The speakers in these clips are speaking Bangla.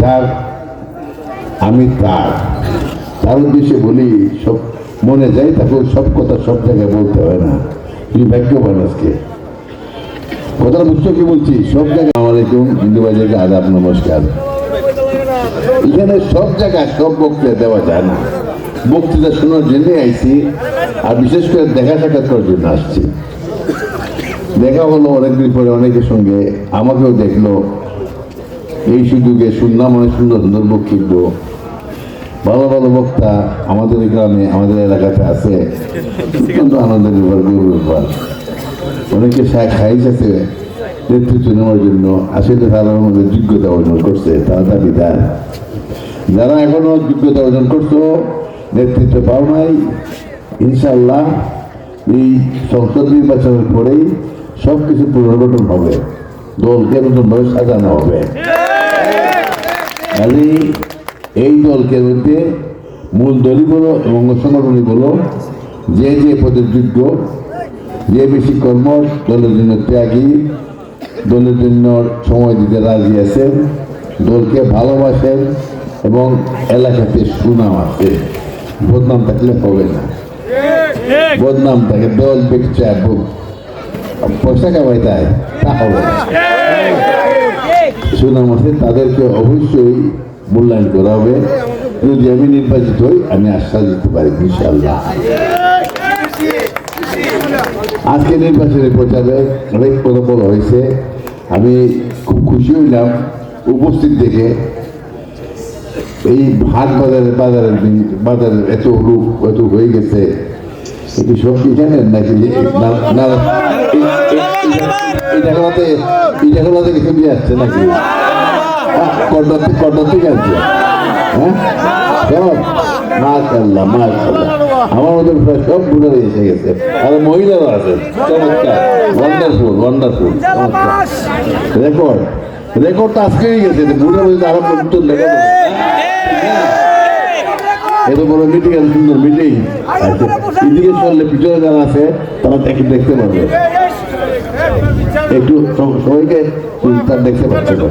যার আমি তার তার উদ্দেশ্যে বলি, সব মনে যাই তাকে, সব কথা সব জায়গায় বলতে হয় না? তুমি ভাগ্যবান আজকে। কথা বুঝছ কি বলছি? সব জায়গায় আলাইকুম, হিন্দু বাজারকে আদাব, নমস্কার। এখানে সব জায়গায় সব বক্তৃতা দেওয়া যায় না। বক্তৃতা শোনার জন্য আইছি, আর বিশেষ করে দেখা সাক্ষাৎ করার জন্য আসছি। দেখা হলো অনেকদিন পরে অনেকের সঙ্গে, আমাকেও দেখল। এই সুযোগে শুনলাম অনেক সুন্দর সুন্দর বক্তব্য ভালো ভালো বক্তা আমাদের গ্রামে, আমাদের এলাকাতে আছে। অত্যন্ত আনন্দের ব্যাপার গৌরবের ব্যাপার। অনেকে খাইজ আছে নেতৃত্ব নেওয়ার জন্য, আসলে তারা আমাদের যোগ্যতা অর্জন করছে, তারা দাবিদার। যারা এখনও যোগ্যতা অর্জন করছ, নেতৃত্ব পাও নাই ইনশাল্লাহ এই সংসদ নির্বাচনের পরেই সব কিছু পুনর্গঠন হবে। দলকে নতুনভাবে সাজানো হবে। খালি এই দলকে মধ্যে মূল দলই বলো এবং সংগঠনই বলো, যে যে পদের যোগ্য, যে বেশি কর্ম, দলের জন্য ত্যাগী, দলের জন্য সময় দিতে রাজি আছেন, দলকে ভালোবাসেন এবং এলাকাতে সুনাম আছে। বদনাম থাকলে হবে না। বদনাম থাকে দল বেচা পয়সা কামাই তাই, তা হবে না। সুনাম আছে তাদেরকে অবশ্যই মূল্যায়ন করা হবে যদি আমি নির্বাচিত হই আমি আশ্বাস দিতে পারি ইনশাল্লাহ আজকে নির্বাচনী প্রচারে অনেক কথা হয়েছে আমি খুব খুশি হইলাম উপস্থিত দেখে এই হাট বাজারে বাজারের বিন- বাজারের এত লোক এত হয়ে গেছে এটি সব কি জানেন নাকি না- এই- এই- এই জায়গাতে এই জায়গাতে কিছু নিয়ে আসছে নাকি থেকে কর্নার থেকে আসছে হ্যাঁ মাশাল্লাহ মাশাল্লাহ আমার প্রায় সব এসে গেছে আর মহিলারও আছে চমৎকার ওয়ান্ডারফুল ওয়ান্ডারফুল রেকর্ড রেকর্ড তো আজকেই গেছে বুড়ার আরও নতুন রেকর্ড এত বড় মিটিং মিটিং চললে পিছনে যারা আছে তারা দেখে দেখতে পারবে একটু সব- সবাইকে তার দেখতে পাচ্ছে। না।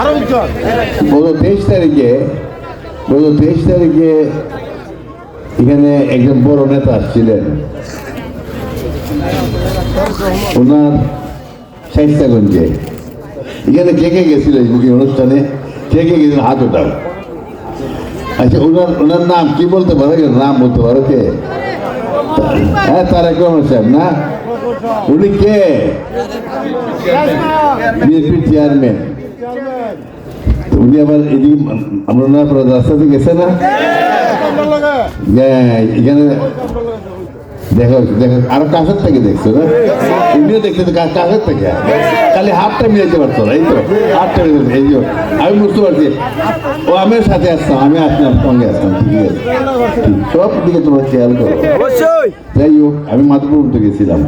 আরও উজ্জ্বল। গত তেইশ তারিখে গত তেইশ তারিখে এখানে একজন বড় নেতা আসছিলেন। ওনার শাইস্তাগঞ্জে এখানে কে কে গেছিল অনুষ্ঠানে? কে কে গেছিল? হাত ওঠাও। আচ্ছা ওনার ওনার নাম কি বলতে পারো? নাম বলতে পারো কে? হ্যাঁ তারেক রহমান সাহেব না? উনি কে বিএনপি চেয়ারম্যান। উনি আবার এদিকে আমরা না রাস্তাতে গেছে না? হ্যাঁ, এখানে দেখা দেখা আরও কাছের থেকে দেখছ না? উনিও দেখতে কাছের থেকে। খালি হাতটা মিলাইতে পারতো না এই তো হাতটা এই যে আমি বুঝতে পারছি। ও আমার সাথে আসতাম আমি আসতাম সঙ্গে আসতাম ঠিক আছে। সব দিকে তোমরা খেয়াল করো। যাই হোক আমি মাধবপুর তো গেছিলাম।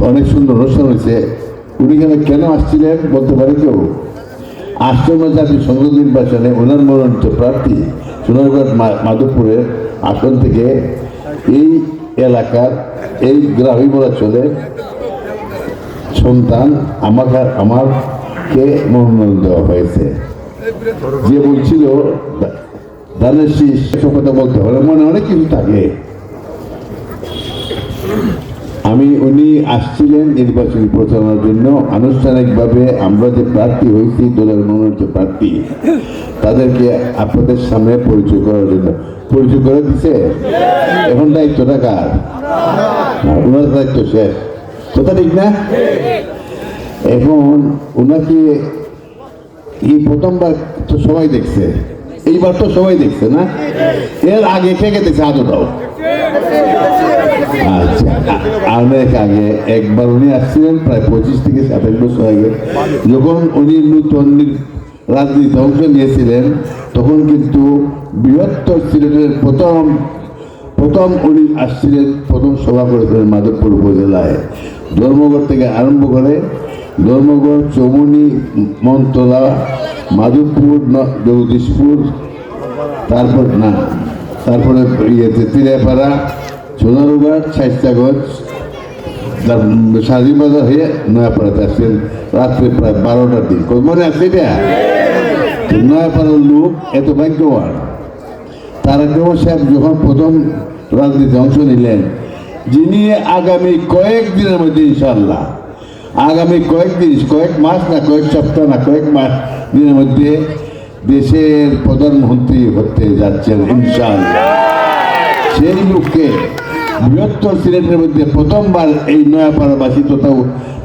অনেক সুন্দর অনুষ্ঠান হয়েছে। উনি কেন আসছিলেন বলতে পারে কেউ? সংসদ নির্বাচনে ওনার মনোনীত প্রার্থী মাধবপুরের আসন থেকে এই এলাকার এই গ্রামই বলা চলে সন্তান আমাকে আমাকে মনোনয়ন দেওয়া হয়েছে। যে বলছিল, দা- ধানের শীষ কথা বলতে হলে মনে অনেক কিছু থাকে আমি উনি আসছিলেন নির্বাচনী প্রচারণার জন্য। আনুষ্ঠানিকভাবে আমরা যে প্রার্থী হয়েছি, দলের মনোনীত প্রার্থী, তাদেরকে আপনাদের সামনে পরিচয় করার জন্য। পরিচয় করে দিছে? এখন দায়িত্বটা কার? ওনার দায়িত্ব শেষ। কথা ঠিক না? এখন ওনাকে এই প্রথমবার তো সবাই দেখছে, এইবার তো সবাই দেখছে না? এর আগে কে কে দেখছে আদৌটাও আচ্ছা আ- অনেক একবার উনি আসছিলেন, প্রায় পঁচিশ থেকে সাতাশ বছর আগে। যখন উনি রাজনীতি নিয়েছিলেন, তখন কিন্তু বৃহত্তর সিলেটের প্রথম প্রথম উনি আসছিলেন, প্রথম সভা করেছিলেন মাধবপুর উপজেলায়। ধর্মগড় থেকে আরম্ভ করে ধর্মগড় চৌমনি মন্তলা মাধবপুর জগদীশপুর, তারপর না, তারপরে ইয়েতে তিরাপাড়া সোনারুঘাট শাইস্তাগঞ্জ তার স্বাধীন বাজার হয়ে নয়াপাড়াতে আসছেন। রাত্রে প্রায় বারোটার দিন কই, মনে আছে এটা? নয়াপাড়ার লোক এত ভাগ্যবান। তারেক রহমান সাহেব যখন প্রথম রাজনীতিতে অংশ নিলেন, যিনি আগামী কয়েক দিনের মধ্যে ইনশাল্লাহ আগামী কয়েক দিন, কয়েক মাস না, কয়েক সপ্তাহ না, কয়েক মাস দিনের মধ্যে দেশের প্রধানমন্ত্রী হতে যাচ্ছেন ইনশাল্লাহ বৃহত্তর সিলেটের মধ্যে প্রথমবার এই নয়াপাড়াবাসী তথা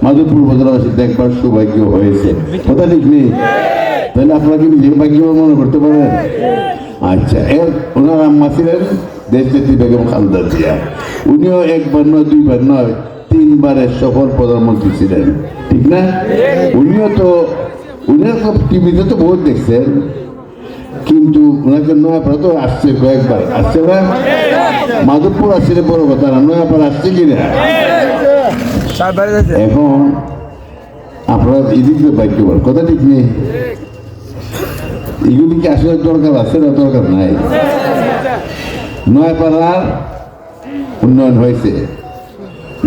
মাধবপুর উপজেলাবাসী দেখবার সৌভাগ্য হয়েছে। কথা ঠিক নেই? তাহলে আপনারা কি নিজের ভাগ্য মনে করতে পারেন? আচ্ছা এর ওনার আম্মা ছিলেন দেশনেত্রী বেগম খালেদা জিয়া। উনিও একবার নয়, দুইবার নয়, তিনবারের সফল প্রধানমন্ত্রী ছিলেন। ঠিক না? উনিও তো উনিও তো টিভিতে তো বহুত দেখছেন। কিন্তু ওনাকে নয়াপাড়া তো আসছে কয়েকবার। আসছে না? মাধবপুর আসছে বড় কথা না নয়াপাড়া আসছে কিনা? এখন আপনারা এদিক দিয়ে বাইক কথা ঠিক নেই। এগুলি কি আসলে দরকার আছে না দরকার নাই? নয়াপাড়ার উন্নয়ন হয়েছে।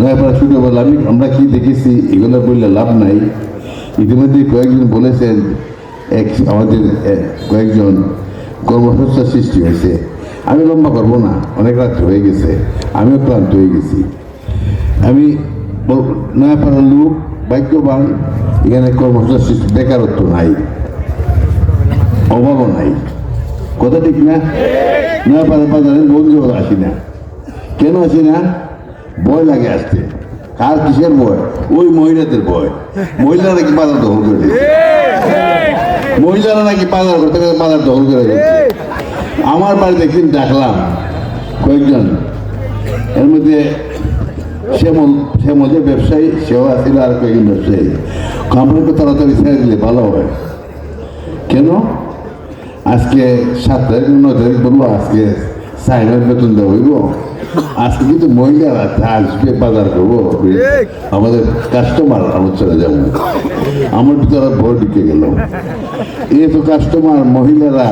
নয়াপাড়া শুরু বলে আমি আমরা কি দেখেছি, এগুলো বললে লাভ নাই। ইতিমধ্যে কয়েকজন বলেছেন, এক আমাদের কয়েকজন কর্মসংস্থা সৃষ্টি হয়েছে। আমি লম্বা করব না, অনেক রাত হয়ে গেছে, আমিও ক্লান্ত হয়ে গেছি। আমি নয়াপাড়ার লোক, ভাগ্যবান, এখানে সৃষ্টি বেকারত্ব নাই, অভাবও নাই। কথা ঠিক না? নয়াপাড়া বাজারে বন্ধু আসি না। কেন আসি না? ভয় লাগে আসতে। কার কিসের ভয়? ওই মহিলাদের ভয়। মহিলারা নাকি বাজার দখল করে মহিলারা নাকি বাজার করতে বাজার দখল করে আমার বাড়িতে একদিন ডাকলাম কয়েকজন। এর মধ্যে শ্যামল, শ্যামলের ব্যবসায়ী, সেও আছিল আর কয়েকজন ব্যবসায়ী। কোম্পানিকে তাড়াতাড়ি ছেড়ে দিলে ভালো হয়। কেন? আজকে সাত তারিখ ন তারিখ বলব, আজকে সাইনের বেতন হইব। আজকে কিন্তু মহিলারা আসবে বাজার করব। আমাদের কাস্টমার আমার চলে যাব। আমার ভিতরে ভোট ঢুকে গেল। এই তো কাস্টমার মহিলারা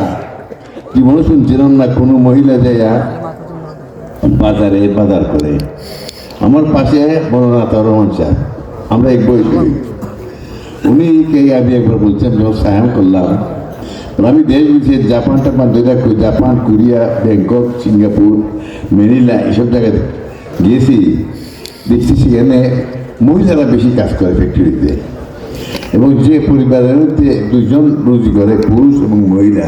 জীবনে শুনছিলাম না কোনো মহিলা যাইয়া বাজারে বাজার করে। আমার পাশে বড়নাথ রহমান সাহেব আমরা এক বই করি উনি কে আমি একবার বলছেন যখন সায়াম করলাম। আমি দেশ, বিদেশে, জাপান, টাপান দেখো জাপান, কোরিয়া, ব্যাংকক, সিঙ্গাপুর, মেরিলা, এসব জায়গায় গিয়েছি দেখছি সেখানে মহিলারা বেশি কাজ করে ফ্যাক্টরিতে এবং যে পরিবারের মধ্যে দুজন রুজি করে পুরুষ এবং মহিলা।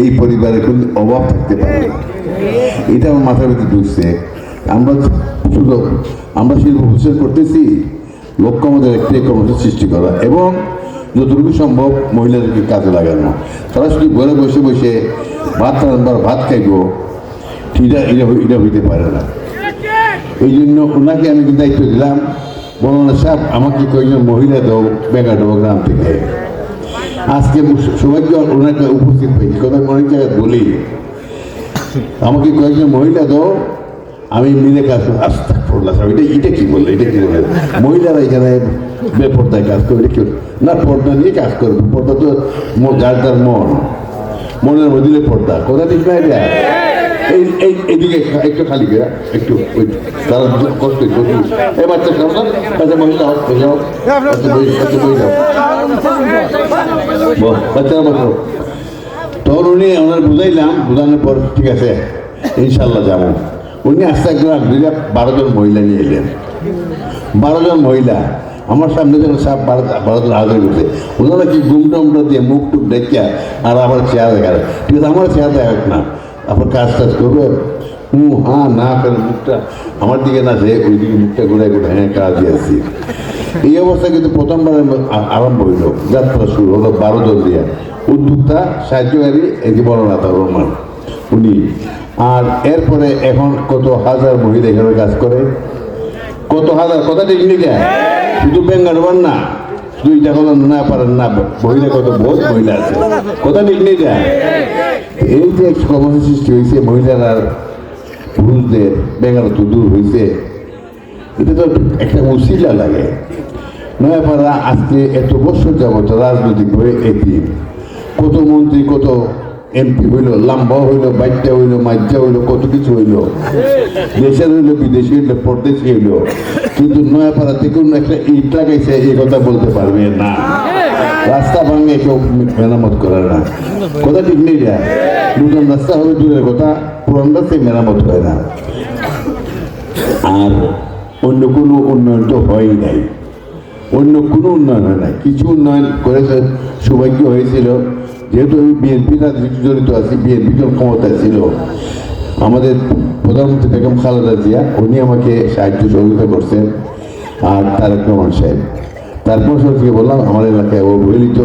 এই পরিবারে কোনো অভাব থাকতে পারে না। এটা আমার মাথার ভিতরে ঢুকছে। আমরা শুধু, আমরা শিল্প প্রচার করতেছি, লক্ষ্য আমাদের একটাই কর্মসূচি সৃষ্টি করা এবং যতটুকু সম্ভব মহিলাদেরকে কাজে লাগানো। তারা শুধু ঘরে বসে বসে ভাত রান্নার ভাত খাইব এটা এটা এটা হইতে পারে না। এই জন্য ওনাকে আমি দায়িত্ব দিলাম বলুন সাহেব, আমাকে কয়েকজন মহিলা দাও, বেঙ্গাডোবা গ্রাম থেকে। আজকে সৌভাগ্য ওনাকে উপস্থিত হয়েছি কথা অনেক জায়গায় বলি। আমাকে কয়েকজন মহিলা দাও, আমি মিলে কাজ করলাম এটা এটা কি বলল? এটা কি বলল? মহিলারা এখানে বেপর্দায় কাজ করবে। এটা কি? না, পর্দা নিয়ে কাজ করবে। পর্দা তো যার তার মন। মনের মধ্যে পর্দা। কথা ঠিক না এটা? এই একটু খালি করে একটু তখন উনি ওনার বুঝাইলাম, বুঝানোর পর ঠিক আছে, ইনশাল্লাহ যাব। উনি আস্তে গ্রাম দুইটা বারো জন মহিলা নিয়ে এলেন। বারো জন মহিলা, আমার সামনে যখন সাপ জন হাজার করছে ওনারা কি গুমটমটা দিয়ে মুখ টুক ডেকে আর আমার চেয়ার দেখাবে ঠিক আছে, আমার চেয়ার দেখাক না। আপনার কাজ টাজ করবে। হুম হ্যাঁ না করে মুখটা আমার দিকে না যে ওই দিকে মুখটা ঘুরে ঘুরে হ্যাঁ কাজ দিয়েছি এই অবস্থা কিন্তু প্রথমবার আরম্ভ হইল। যাত্রা শুরু হলো বারো জন দিয়ে উদ্যোক্তা সাহায্যকারী যে বড়নাথ রহমান। উনি। আর এরপরে এখন কত হাজার মহিলা এখানে কাজ করে। কত হাজার কথা ঠিক নাকি শুধু বেঙ্গালুর না, শুধু এটা কথা না পারেন না, মহিলা কত বহুত মহিলা আছে। কথা ঠিক যা এই যে কর্মসূচি সৃষ্টি হয়েছে মহিলারা পুরুষদের বেকারত্ব দূর হয়েছে, এটা তো একটা মুসিলা লাগে। নয়াপাড়া আজকে এত বছর যাবত রাজনৈতিকভাবে এটি কত মন্ত্রী, কত এমপি হইল, লাম্বা হইল বাচ্চা হইল মাজ্জা হইল, কত কিছু হইল। দেশের হইল, বিদেশি হইল, পরদেশি হইল। কিন্তু নয়াপাড়াতে কোনো একটা ইট লাগাইছে, এই কথা বলতে পারবে না। রাস্তা ভাঙে, কেউ মেরামত করে না। কথা ঠিক নেই যা নতুন রাস্তা হবে, দূরের কথা, পুরান রাস্তায় মেরামত হয় না। আর অন্য কোনো উন্নয়ন তো হয়ই নাই। অন্য কোনো উন্নয়ন হয় না কিছু উন্নয়ন করেছে সৌভাগ্য হয়েছিল। যেহেতু আমি বিএনপির সাথে জড়িত আছি বিএনপি যখন ক্ষমতায় ছিল। আমাদের প্রধানমন্ত্রী বেগম খালেদা জিয়া, উনি আমাকে সাহায্য সহযোগিতা করছেন, আর তারেক রহমান সাহেব। তারপর থেকে বললাম, আমার এলাকায় অবহেলিত,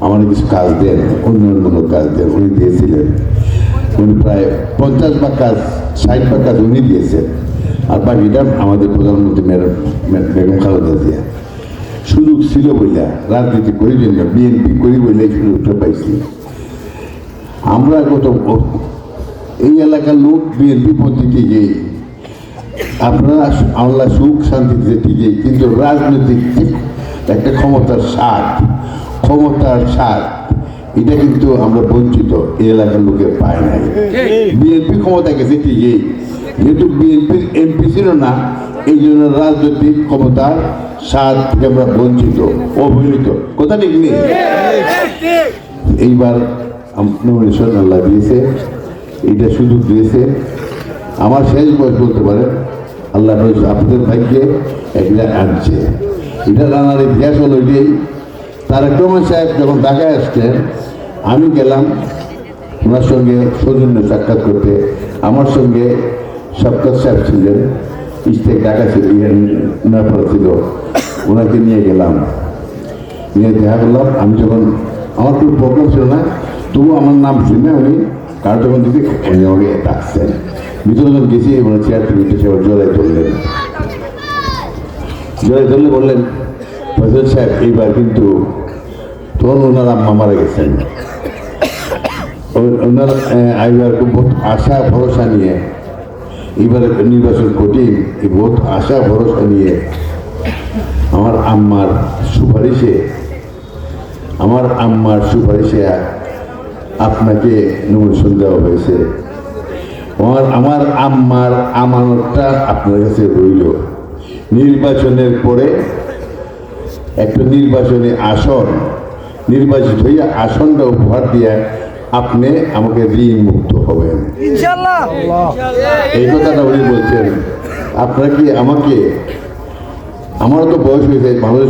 আমার কিছু কাজ দেন, উন্নয়নমূলক কাজ দেন। উনি দিয়েছিলেন। উনি প্রায় পঞ্চাশ ভাগ কাজ, ষাট ভাগ কাজ উনি দিয়েছেন। আর বাকিটা আমাদের প্রধানমন্ত্রী ম্যাডাম বেগম খালেদা জিয়া। সুযোগ ছিল বইলা রাজনীতি করি জন্য বিএনপি করি বইলে সুযোগটা পাইছি। আমরা কত এই এলাকার লোক বিএনপি পন্থী ঠিকই আপনারা আল্লাহ সুখ শান্তিতে ঠিকই কিন্তু রাজনৈতিক একটা ক্ষমতার স্বাদ ক্ষমতার স্বাদ এটা কিন্তু আমরা বঞ্চিত এই এলাকার লোকে পায় নাই। বিএনপি ক্ষমতা গেছে ঠিকই যেহেতু বিএনপির এমপি ছিল না এই জন্য রাজনৈতিক ক্ষমতার স্বাদ থেকে আমরা বঞ্চিত অবহেলিত। কথা ঠিক নেই? এইবার নমিনেশন আল্লাহ দিয়েছে এইটা সুযোগ দিয়েছে। আমার শেষ বয়স বলতে পারেন আল্লাহ আপনাদের ভাগ্যে একটা আনছে। এটা রানার ইতিহাস হলো এটাই। তারেক রহমান সাহেব যখন ঢাকায় আসছেন আমি গেলাম ওনার সঙ্গে সৌজন্য সাক্ষাৎ করতে। আমার সঙ্গে সপ্তাহ সাহেব ছিলেন। ইস্টেক ঢাকা ছিল নয়াপাড়া ছিল। ওনাকে নিয়ে গেলাম। নিয়ে দেখা করলাম। আমি যখন আমার কোনো প্রবলেম ছিল না তবু আমার নাম শুনে উনি কারও যখন দিকে উনি আমাকে ডাকছেন। ভিতরে যখন গেছি ওনার চেয়ার থেকে উঠে সে জড়াই ধরলেন। জড়াই ধরলে বললেন ফজল সাহেব এইবার কিন্তু তখন ওনার আম্মা মারা গেছেন। ওনার আহ, এইবার খুব আশা ভরসা নিয়ে এবারে নির্বাচন কঠিন এই ভোট আশা ভরসা নিয়ে আমার আম্মার সুপারিশে, আমার আম্মার সুপারিশে আপনাকে নমিনেশন দেওয়া হয়েছে। আমার আমার আম্মার আমানতটা আপনার কাছে রইল। নির্বাচনের পরে একটা নির্বাচনে আসন, নির্বাচিত হইয়া আসনটা উপহার দিয়ে আপনি আমাকে ঋণ মুক্ত হবেন এই কথাটা উনি বলছেন। আপনারা কি আমাকে? আমারও তো বয়স হয়েছে মানুষ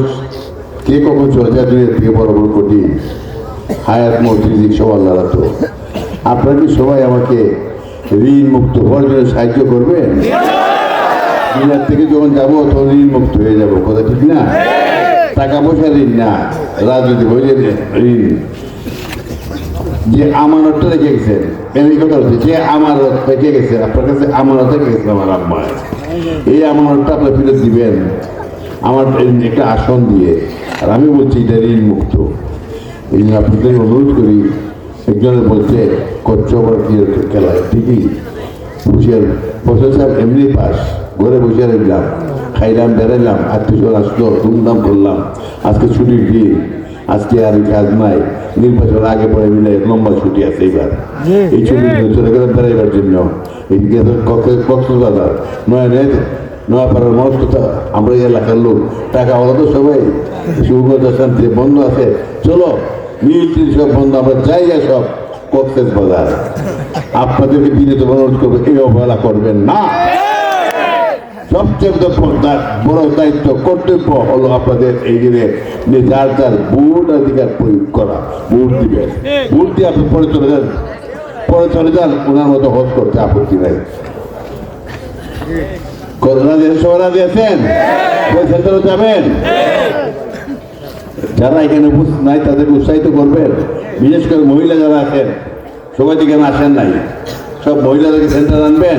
কে কখন চলে যায় দুনিয়া থেকে বড় বড় কঠিন। হায়াত মৌত্রিক সব আল্লাহ তো। আপনারা কি সবাই আমাকে ঋণ মুক্ত হওয়ার জন্য সাহায্য করবেন দুনিয়ার থেকে যখন যাব তখন ঋণ মুক্ত হয়ে যাব। কথা ঠিক না? টাকা পয়সা ঋণ না রাজনীতি বইলে ঋণ। যে আমানতটা রেখে গেছেন এই কথা হচ্ছে যে আমানত রেখে গেছে, আপনার কাছে আমানত রেখে গেছে আমার আম্মা। এই আমানতটা আপনি ফেরত দিবেন। আমার একটা আসন দিয়ে। আর আমি বলছি, এটা ঋণ মুক্ত। এই জন্য আপনাদের অনুরোধ করি একজনের বলছে কচ্ছপর খেলায় ঠিকই বসিয়ার বছর সাহেব এমনি পাস, ঘরে বসে রইলাম, খাইলাম, বেড়াইলাম, আত্মীয় আসলো, ধুমধাম করলাম। আজকে ছুটির দিন, আজকে আর কাজ নাই। নির্বাচন আগে পরে মিলে লম্বা ছুটি আছে এবার এই জন্য চলে গেলাম বেড়াইবার জন্য। এদিকে কক্সবাজার নয়া নেই নয়াপাড়ার মানুষ তো আমরা এলাকার লোক। টাকা ওলা তো সবাই। সুগত শান্তি বন্ধ আছে। চলো মিলিটারি সব বন্ধ আমরা যাই সব কক্সেস বাজার। আপনাদেরকে বিনীত অনুরোধ করব এই অবহেলা করবেন না। সবচেয়ে বড় দায়িত্ব, কর্তব্য হলো আপনাদের এই দিনে যার যার ভোট অধিকার প্রয়োগ করা ভোট দিবেন ভোট দিয়ে আপনি পরে চলে যান। পরে চলে যান, ওনার মতো হোস করতে আপত্তি নাই? সবাই রাজি আছেন? ওই সেন্টারে যাবেন? যারা এখানে উপস্থিত নাই, তাদেরকে উৎসাহিত করবেন। বিশেষ করে মহিলা যারা আছেন, সবাই এখানে আসেন নাই। সব মহিলাদেরকে সেন্টার আনবেন।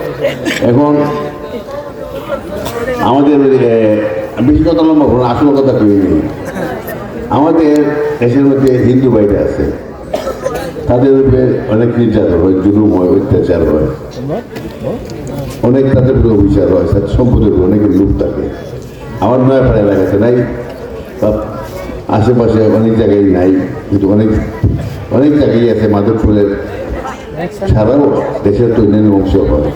এখন আমাদের বেশি কথা লম্বা করুন, আসল কথা কই নেই আমাদের দেশের মধ্যে হিন্দু বাইরে আছে। তাদের উপরে অনেক নির্যাতন হয়, জুলুম হয়, অত্যাচার হয়। অনেক তাদের উপরে অবিচার হয় সম্পদের অনেকের লোক থাকে। আমার নয় পাড়া এলাকাতে নাই বা আশেপাশে অনেক জায়গায় নাই, কিন্তু অনেক অনেক জায়গায় আছে মাধবপুরের ছাড়াও দেশের তো অন্যান্য অংশ হয়।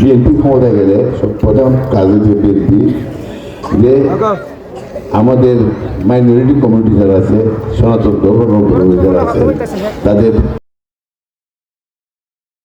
বিএনপি ক্ষমতা গেলে সব প্রধান কাজ হচ্ছে বিএনপি। যে আমাদের মাইনরিটি কমিউনিটি যারা আছে, সনাতন ধর্ম যারা আছে, তাদের